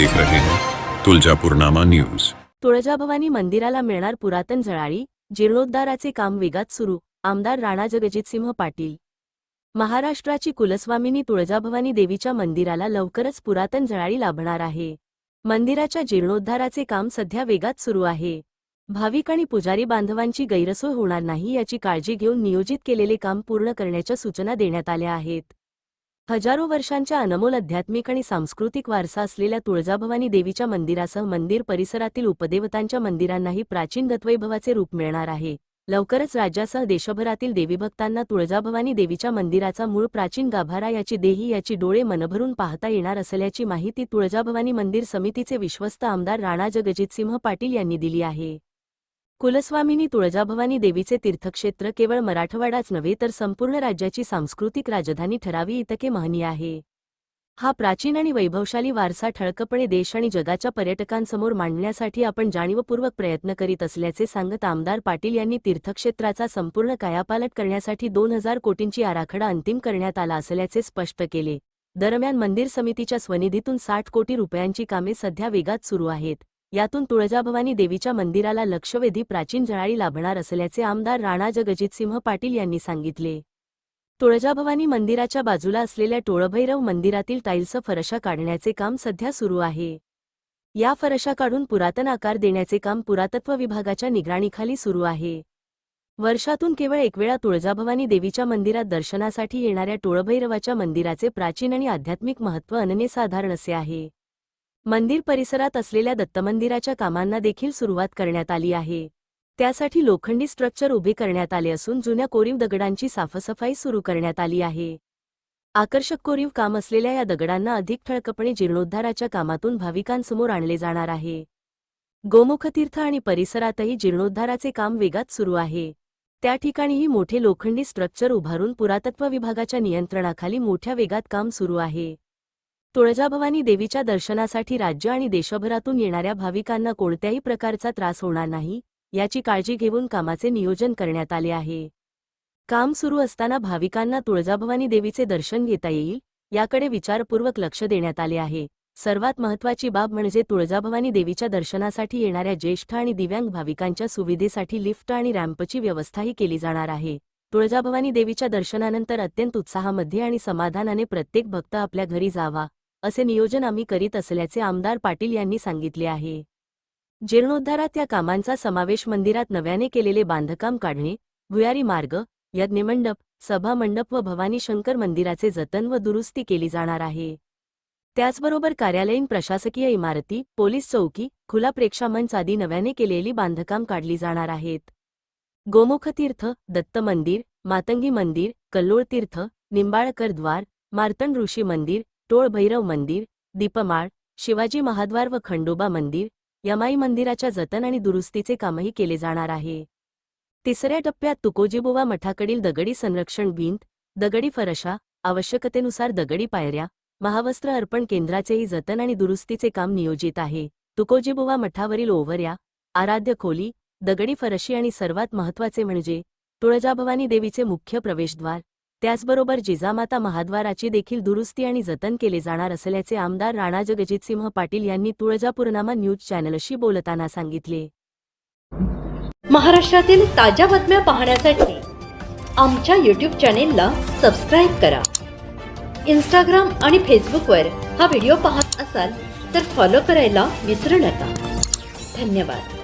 देख रहे हैं। तुलजापुरनामा न्यूज। तुळजाभवानी मंदिराला मिळणार पुरातन जळाळी जीर्णोद्धाराचे काम वेगात सुरू आमदार राणा जगजितसिंह पाटील. महाराष्ट्राची कुलस्वामिनी तुळजाभवानी देवीच्या मंदिराला लवकरच पुरातन जळाळी लाभणार आहे. मंदिराच्या जीर्णोद्धाराचे काम सध्या वेगात सुरू आहे. भाविक आणि पुजारी बांधवांची गैरसोय होणार नाही याची काळजी घेऊन नियोजित केलेले काम पूर्ण करण्याच्या सूचना देण्यात आल्या आहेत. हजारो वर्षांच्या अनमोल आध्यात्मिक आणि सांस्कृतिक वारसा असलेल्या तुळजाभवानी देवीच्या मंदिरासह मंदिर परिसरातील उपदेवतांच्या मंदिरांनाही प्राचीन दत्वैभवाचे रूप मिळणार आहे. लवकरच राज्यासह देशभरातील देवीभक्तांना तुळजाभवानी देवीच्या मंदिराचा मूळ प्राचीन गाभारा याची देही याची डोळे मनभरून पाहता येणार असल्याची माहिती तुळजाभवानी मंदिर समितीचे विश्वस्त आमदार राणा जगजितसिंह पाटील यांनी दिली आहे. कुलस्वामिनी तुळजाभवानी देवीचे तीर्थक्षेत्र केवळ मराठवाडाच नव्हे तर संपूर्ण राज्याची सांस्कृतिक राजधानी ठरावी इतके महनीय आहे. हा प्राचीन आणि वैभवशाली वारसा ठळकपणे देश आणि जगाच्या पर्यटकांसमोर मांडण्यासाठी आपण जाणीवपूर्वक प्रयत्न करीत असल्याचे सांगत आमदार पाटील यांनी तीर्थक्षेत्राचा संपूर्ण कायापालट करण्यासाठी दोन हजार कोटींची आराखडा अंतिम करण्यात आला असल्याचे स्पष्ट केले. दरम्यान मंदिर समितीच्या स्वनिधीतून साठ कोटी रुपयांची कामे सध्या वेगात सुरू आहेत. यातून तुळजाभवानी देवीच्या मंदिराला लक्षवेधी प्राचीन जळाळी लाभणार असल्याचे आमदार राणा जगजितसिंह पाटील यांनी सांगितले. तुळजाभवानी मंदिराच्या बाजूला असलेल्या टोळभैरव मंदिरातील टाईल्स फरशा काढण्याचे काम सध्या सुरू आहे. या फरशा काढून पुरातन आकार देण्याचे काम पुरातत्व विभागाच्या निगराणीखाली सुरू आहे. वर्षातून केवळ एकवेळा तुळजाभवानी देवीच्या मंदिरात दर्शनासाठी येणाऱ्या टोळभैरवाच्या मंदिराचे प्राचीन आणि आध्यात्मिक महत्त्व अनन्यसाधारण असे आहे. मंदिर परिसरात असलेल्या दत्तमंदिराच्या कामांना देखील सुरुवात करण्यात आली आहे. त्यासाठी लोखंडी स्ट्रक्चर उभे करण्यात आले असून जुन्या कोरीव दगडांची साफसफाई सुरू करण्यात आली आहे. आकर्षक कोरीव काम असलेल्या या दगडांना अधिक ठळकपणे जीर्णोद्धाराच्या कामातून भाविकांसमोर आणले जाणार आहे. गोमुखतीर्थ आणि परिसरातही जीर्णोद्धाराचे काम वेगात सुरू आहे. त्या ठिकाणीही मोठे लोखंडी स्ट्रक्चर उभारून पुरातत्व विभागाच्या नियंत्रणाखाली मोठ्या वेगात काम सुरू आहे. तुळजाभवानी देवीच्या दर्शनासाठी राज्य आणि देशभरातून येणाऱ्या भाविकांना कोणत्याही प्रकारचा त्रास होणार नाही याची काळजी घेऊन कामाचे नियोजन करण्यात आले आहे. काम सुरू असताना भाविकांना तुळजाभवानी देवीचे दर्शन घेता येईल याकडे विचारपूर्वक लक्ष देण्यात आले आहे. सर्वात महत्त्वाची बाब म्हणजे तुळजाभवानी देवीच्या दर्शनासाठी येणाऱ्या ज्येष्ठ आणि दिव्यांग भाविकांच्या सुविधेसाठी लिफ्ट आणि रॅम्पची व्यवस्थाही केली जाणार आहे. तुळजाभवानी देवीच्या दर्शनानंतर अत्यंत उत्साहामध्ये आणि समाधानाने प्रत्येक भक्त आपल्या घरी जावा असे नियोजन आम्ही करीत असल्याचे आमदार पाटील यांनी सांगितले आहे. जीर्णोद्धारात या कामांचा समावेश मंदिरात नव्याने केलेले बांधकाम काढणे भुयारी मार्ग यज्ञमंडप सभामंडप व भवानी शंकर मंदिराचे जतन व दुरुस्ती केली जाणार आहे. त्याचबरोबर कार्यालयीन प्रशासकीय इमारती पोलीस चौकी खुला प्रेक्षामंच आदी नव्याने केलेली बांधकाम काढली जाणार आहेत. गोमुखतीर्थ दत्त मंदिर मातंगी मंदिर कल्लोळ तीर्थ निंबाळकर द्वार मार्तंड ऋषी मंदिर टोळभैरव मंदिर दीपमाळ शिवाजी महाद्वार व खंडोबा मंदिर यमाई मंदिराच्या जतन आणि दुरुस्तीचे कामही केले जाणार आहे. तिसऱ्या टप्प्यात तुकोजीबुवा मठाकडील दगडी संरक्षण भिंत दगडी फरशा आवश्यकतेनुसार दगडी पायऱ्या महावस्त्र अर्पण केंद्राचेही जतन आणि दुरुस्तीचे काम नियोजित आहे. तुकोजीबुवा मठावरील ओव्हऱ्या आराध्य खोली दगडी फरशी आणि सर्वात महत्त्वाचे म्हणजे तुळजाभवानी देवीचे मुख्य प्रवेशद्वार त्याचबरोबर जिजामाता महाद्वाराची देखील दुरुस्ती आणि जतन केले जाणार असल्याचे आमदार राणा जगजितसिंह पाटील यांनी तुळजापूरनामा न्यूज चॅनलशी बोलताना सांगितले. महाराष्ट्रातील ताज्या बातम्या पाहण्यासाठी आमच्या यूट्यूब चॅनेलला सबस्क्राईब करा. इंस्टाग्राम आणि फेसबुकवर हा व्हिडिओ पाहत असाल तर फॉलो करायला विसरू नका. धन्यवाद.